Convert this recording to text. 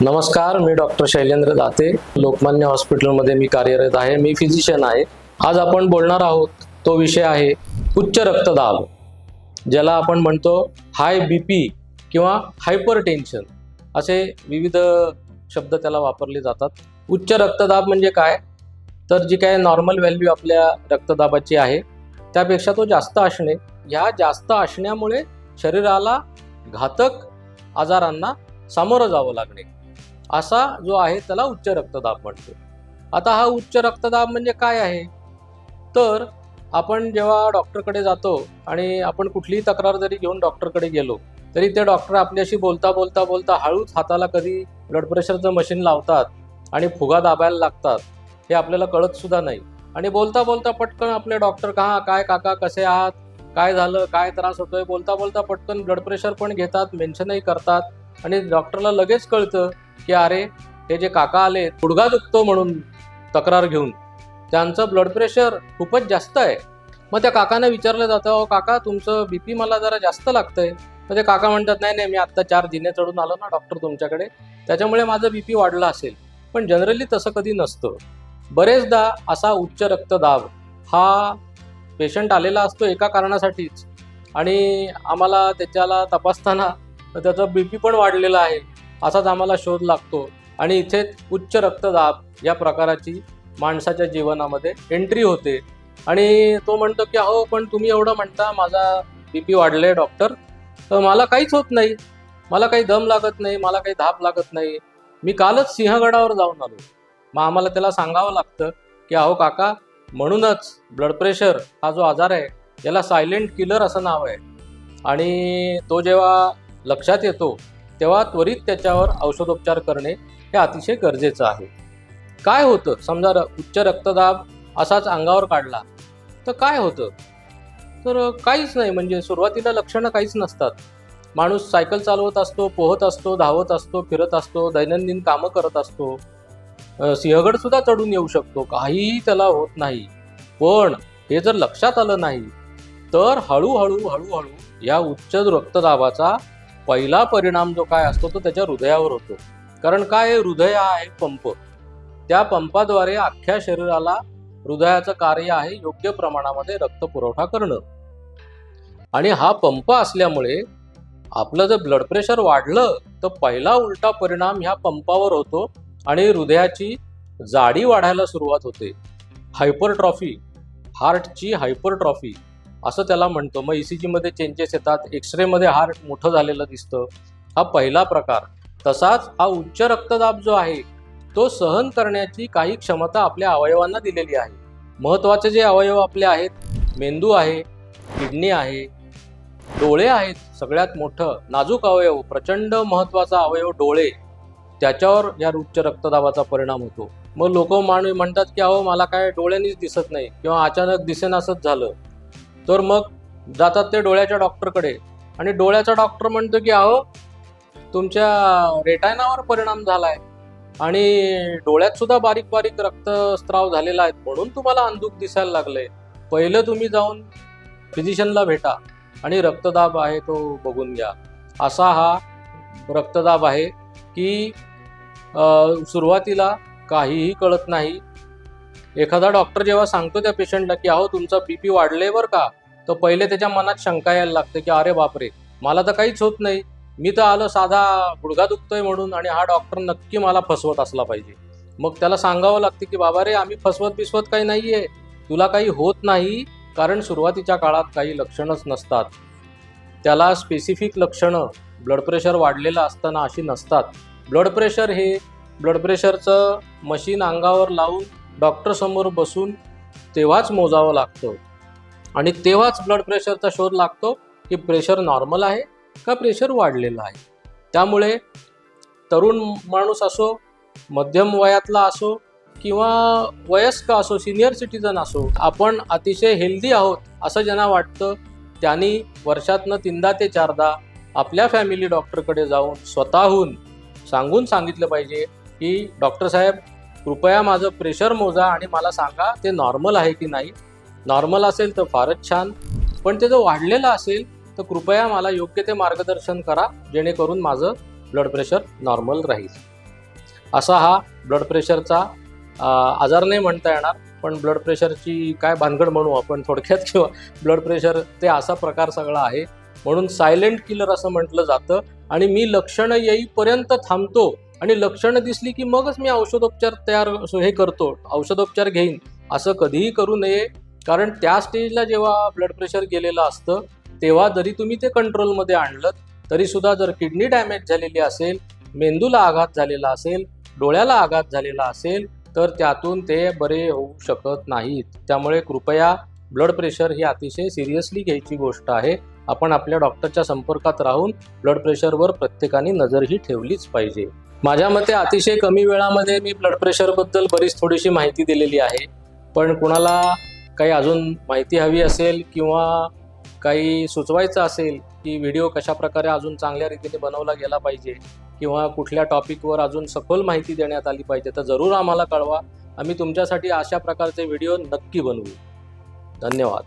नमस्कार मी डॉक्टर शैलेंद्र दाते लोकमान्य हॉस्पिटलमध्ये मी कार्यरत आहे मी फिजिशियन आहे. आज आपण बोलणार आहोत तो विषय आहे उच्च रक्तदाब ज्याला आपण म्हणतो हाय बी पी किंवा हायपर टेन्शन असे विविध शब्द त्याला वापरले जातात. उच्च रक्तदाब म्हणजे काय? तर जी काय नॉर्मल व्हॅल्यू आपल्या रक्तदाबाची आहे त्यापेक्षा तो जास्त असणे. ह्या जास्त असण्यामुळे शरीराला घातक आजारांना सामोरं जावं लागणे. असा जो आहे त्याला उच्च रक्तदाब म्हणतो. आता हा उच्च रक्तदाब म्हणजे काय आहे? तर आपण जेव्हा डॉक्टरकडे जातो आणि आपण कुठलीही तक्रार जरी घेऊन डॉक्टरकडे गेलो तरी ते डॉक्टर आपल्याशी बोलता बोलता बोलता हळूच हाताला कधी ब्लड प्रेशरचं मशीन लावतात आणि फुगा दाबायला लागतात हे आपल्याला कळत सुद्धा नाही. आणि बोलता बोलता पटकन आपले डॉक्टर का काय काका कसे आहात? काय झालं? काय त्रास होतोय? बोलता बोलता पटकन ब्लड प्रेशर पण घेतात मेन्शनही करतात. आणि डॉक्टरला लगेच कळतं की अरे हे जे काका आले गुडघा दुखतो म्हणून तक्रार घेऊन. त्यांचं ब्लड प्रेशर खूपच जास्त आहे. मग त्या काकांना विचारलं जातं अहो काका तुमचं बी पी मला जरा जास्त लागतंय. मग ते काका म्हणतात नाही नाही मी आत्ता चार दिने चढून आलो ना डॉक्टर तुमच्याकडे. त्याच्यामुळे माझं बी पी वाढलं असेल. पण जनरली तसं कधी नसतं. बरेचदा असा उच्च रक्तदाब हा पेशंट आलेला असतो एका कारणासाठीच. आणि आम्हाला त्याच्याला तपासताना त्याचं बी पी पण वाढलेलं आहे. असाच आम्हाला शोध लागतो. आणि इथे उच्च रक्तदाब या प्रकाराची माणसाच्या जीवनामध्ये एंट्री होते. आणि तो म्हणतो की अहो पण तुम्ही एवढं म्हणता माझा बी पी वाढले डॉक्टर तर मला काहीच होत नाही. मला काही दम लागत नाही मला काही धाप लागत नाही. मी कालच सिंहगडावर जाऊन आलो. मग आम्हाला त्याला सांगावं लागतं की अहो काका म्हणूनच ब्लड प्रेशर हा जो आजार आहे याला सायलेंट किलर असं नाव आहे. आणि तो जेव्हा लक्षात येतो तेव्हा त्वरित त्याच्यावर औषधोपचार करणे हे अतिशय गरजेचं आहे. काय होतं? समजा र- उच्च रक्तदाब असाच अंगावर काढला तर काय होतं? तर काहीच नाही. म्हणजे सुरुवातीला लक्षणं काहीच नसतात. माणूस सायकल चालवत असतो पोहत असतो धावत असतो फिरत असतो दैनंदिन कामं करत असतो. सिंहगडसुद्धा चढून येऊ शकतो. काहीही त्याला होत नाही. पण हे जर लक्षात आलं नाही तर हळूहळू हळूहळू या उच्च रक्तदाबाचा पहिला परिणाम जो काय असतो तो त्याच्या हृदयावर होतो. कारण काय हृदय हा आहे पंप. त्या पंपाद्वारे अख्ख्या शरीराला हृदयाचं कार्य आहे योग्य प्रमाणामध्ये रक्त पुरवठा करणं. आणि हा पंप असल्यामुळे आपलं जर ब्लड प्रेशर वाढलं तर पहिला उलटा परिणाम ह्या पंपावर होतो आणि हृदयाची जाडी वाढायला सुरुवात होते. हायपरट्रॉफी हार्टची हायपरट्रॉफी असं त्याला म्हणतो. मग ई सी जीमध्ये चेंजेस येतात. एक्सरेमध्ये हार्ट मोठं झालेलं दिसतं. हा पहिला प्रकार. तसाच हा उच्च रक्तदाब जो आहे तो सहन करण्याची काही क्षमता आपल्या अवयवांना दिलेली आहे. महत्त्वाचे जे अवयव आपले आहेत मेंदू आहे किडनी आहे डोळे आहेत सगळ्यात मोठं नाजूक अवयव प्रचंड महत्त्वाचा अवयव डोळे त्याच्यावर या उच्च रक्तदाबाचा परिणाम होतो. मग लोक मान म्हणतात की अहो मला काय डोळ्यांनीच दिसत नाही किंवा अचानक दिसेनासच झालं. तर मग जातात ते डोळ्याच्या डॉक्टरकडे. आणि डोळ्याचा डॉक्टर म्हणतो की अहो तुमच्या रेटायनावर परिणाम झाला आहे आणि डोळ्यात सुद्धा बारीक बारीक रक्तस्त्राव झालेला आहे म्हणून तुम्हाला अंधुक दिसायला लागलंय. पहिलं तुम्ही जाऊन फिजिशियनला भेटा आणि रक्तदाब आहे तो बघून घ्या. असा हा रक्तदाब आहे की सुरुवातीला काहीही कळत नाही. एखादा डॉक्टर जेव्हा सांगतो त्या पेशंटला की अहो तुमचा बीपी वाढले बरं का. तर पहिले त्याच्या मनात शंका यायला लागते की अरे बापरे मला तर काहीच होत नाही. मी तर आलं साधा गुडघा दुखतोय म्हणून आणि हा डॉक्टर नक्की मला फसवत असला पाहिजे. मग त्याला सांगावं लागते की बाबा रे आम्ही फसवत बिसवत काही नाही आहे तुला काही होत नाही कारण सुरुवातीच्या काळात काही लक्षणच नसतात. त्याला स्पेसिफिक लक्षणं ब्लड प्रेशर वाढलेलं असताना अशी नसतात. ब्लड प्रेशर हे ब्लड प्रेशरचं मशीन अंगावर लावून डॉक्टरसमोर बसून तेव्हाच मोजावं लागतं. आणि तेव्हाच ब्लड प्रेशरचा शोध लागतो की प्रेशर नॉर्मल आहे का प्रेशर वाढलेलं आहे. त्यामुळे तरुण माणूस असो मध्यम वयातला असो किंवा वयस्क असो सिनियर सिटीजन असो आपण अतिशय हेल्दी आहोत असं ज्यांना वाटतं त्यांनी वर्षातनं तीनदा ते चारदा आपल्या फॅमिली डॉक्टरकडे जाऊन स्वतःहून सांगून सांगितलं पाहिजे की डॉक्टर साहेब कृपया माझं प्रेशर मोजा आणि मला सांगा ते नॉर्मल आहे की नाही? नॉर्मल असेल तर फारच छान. पण ते जर वाढलेलं असेल तर कृपया मला योग्य ते मार्गदर्शन करा जेणेकरून माझं ब्लड प्रेशर नॉर्मल राहील. असा हा ब्लड प्रेशरचा आजार नाही म्हणता येणार पण ब्लड प्रेशरची काय भानगड म्हणू आपण थोडक्यात किंवा ब्लड प्रेशर ते असा प्रकार सगळा आहे. म्हणून सायलेंट किलर असं म्हटलं जातं आणि मी लक्षणं येईपर्यंत थांबतो. आणि लक्षणं दिसली की मगच मी औषधोपचार तयार हे करतो औषधोपचार घेईन. असं कधीही करू नये. कारण त्या स्टेजला जेव्हा ब्लड प्रेशर गेलेलं असतं तेव्हा जरी तुम्ही ते कंट्रोलमध्ये आणलं तरीसुद्धा जर किडनी डॅमेज झालेली असेल मेंदूला आघात झालेला असेल डोळ्याला आघात झालेला असेल तर त्यातून ते बरे होऊ शकत नाहीत. त्यामुळे कृपया ब्लड प्रेशर ही अतिशय सिरियसली घ्यायची गोष्ट आहे. आपण आपल्या डॉक्टरच्या संपर्कात राहून ब्लड प्रेशरवर प्रत्येकाने नजरही ठेवलीच पाहिजे. माझ्या मते अतिशय कमी वेळामध्ये मी ब्लड प्रेशरबद्दल बरीच थोडीशी माहिती दिलेली आहे. पण कुणाला काही अजून माहिती हवी असेल किंवा काही सुचवायचं असेल की व्हिडिओ कशा प्रकारे अजून चांगल्या रीतीने बनवला गेला पाहिजे किंवा कुठल्या टॉपिकवर अजून सखोल माहिती देण्यात आली पाहिजे तर जरूर आम्हाला कळवा. आम्ही तुमच्यासाठी अशा प्रकारचे व्हिडिओ नक्की बनवू. धन्यवाद.